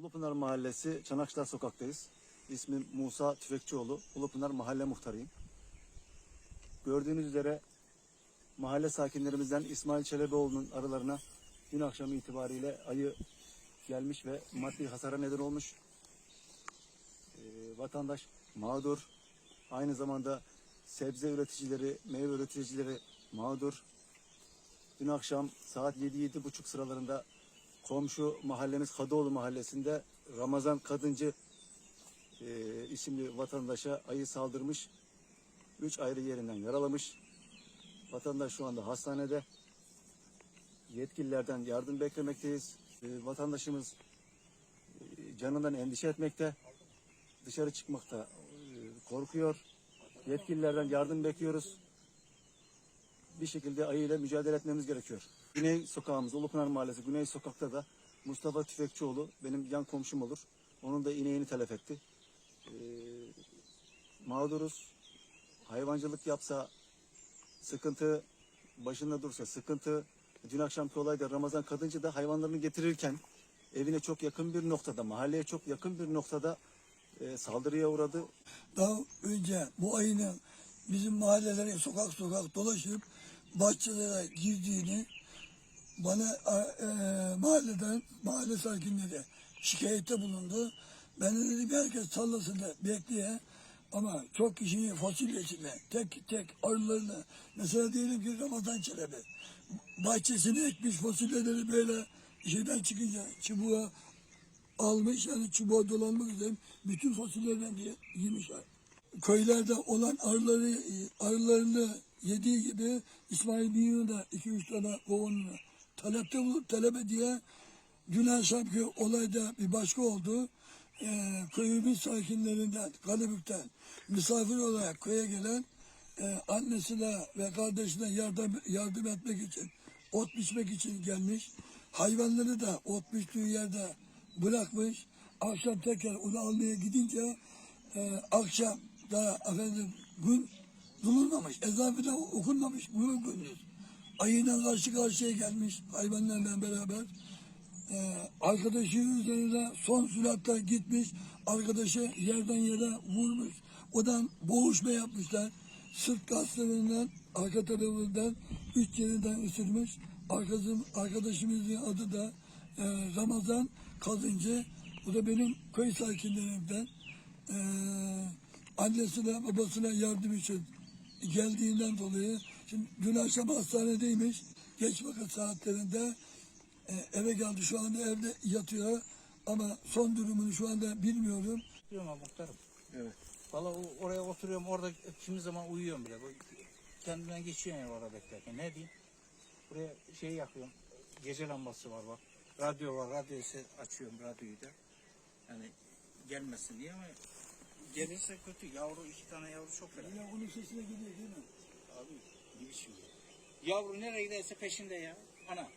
Ulupınar Mahallesi Çanakçılar Sokak'tayız. İsmim Musa Tüfekçioğlu. Ulupınar Mahalle Muhtarıyım. Gördüğünüz üzere mahalle sakinlerimizden İsmail Çelebioğlu'nun arılarına dün akşam itibariyle ayı gelmiş ve maddi hasara neden olmuş. Ee, vatandaş mağdur. Aynı zamanda sebze üreticileri, meyve üreticileri mağdur. Dün akşam saat 7-7.30 sıralarında komşu mahallemiz Kadıoğlu mahallesinde Ramazan Kadıncı e, isimli vatandaşa ayı saldırmış. Üç ayrı yerinden yaralamış. Vatandaş şu anda hastanede. Yetkililerden yardım beklemekteyiz. E, vatandaşımız e, canından endişe etmekte. Dışarı çıkmakta e, korkuyor. Yetkililerden yardım bekliyoruz bir şekilde ayıyla mücadele etmemiz gerekiyor. Güney sokağımız, Ulupınar Mahallesi Güney Sokak'ta da Mustafa Tüfekçioğlu benim yan komşum olur. Onun da ineğini telef etti. Ee, mağduruz. Hayvancılık yapsa sıkıntı, başında dursa sıkıntı. Dün akşamki olayda Ramazan Kadıncı da hayvanlarını getirirken evine çok yakın bir noktada, mahalleye çok yakın bir noktada e, saldırıya uğradı. Daha önce bu ayının bizim mahallelere sokak sokak dolaşıp bahçelere girdiğini bana e, mahalleden mahalle sakinleri şikayette bulundu. Ben de dedim herkes sallasın bekleye ama çok kişinin fasulyesine tek tek arılarını mesela diyelim ki Ramazan Çelebi bahçesine ekmiş fasulyeleri böyle şeyden çıkınca çubuğa almış yani çubuğa dolanmak üzere bütün fasulyelerden diye yemiş. Köylerde olan arıları arılarını yediği gibi İsmail Bey'in de iki üç tane kovanını talepte bulup talep diye dün akşamki olayda bir başka oldu. Ee, köyümüz sakinlerinden, Kalabük'ten misafir olarak köye gelen e, annesine ve kardeşine yardım, yardım etmek için, ot biçmek için gelmiş. Hayvanları da ot biçtiği yerde bırakmış. Akşam tekrar onu almaya gidince e, akşam da efendim gün durulmamış. Ezanı da okunmamış. Buyurun gündüz. Ayıyla karşı karşıya gelmiş hayvanlarla beraber. Ee, arkadaşının üzerine son süratle gitmiş. Arkadaşı yerden yere vurmuş. Odan boğuşma yapmışlar. Sırt kaslarından, arka tarafından, üç yerinden ısırmış. Arkadaşım, arkadaşımızın adı da e, Ramazan Kazıncı. Bu da benim köy sakinlerimden. Ee, annesine babasına yardım için geldiğinden dolayı şimdi dün akşam hastanedeymiş. Geç vakit saatlerinde e, eve geldi. Şu anda evde yatıyor. Ama son durumunu şu anda bilmiyorum. Diyorum ama muhtarım. Evet. Valla oraya oturuyorum orada kimi zaman uyuyorum bile. Kendimden geçiyorum ya orada beklerken. Ne diyeyim? Buraya şey yakıyorum. Gece lambası var bak. Radyo var. Radyoyu açıyorum radyoyu da. Yani gelmesin diye ama gelirse kötü. Yavru iki tane yavru çok fena. Yine onun sesine gidiyor değil mi? Abi ne biçim ya? Yavru nereye giderse peşinde ya. Ana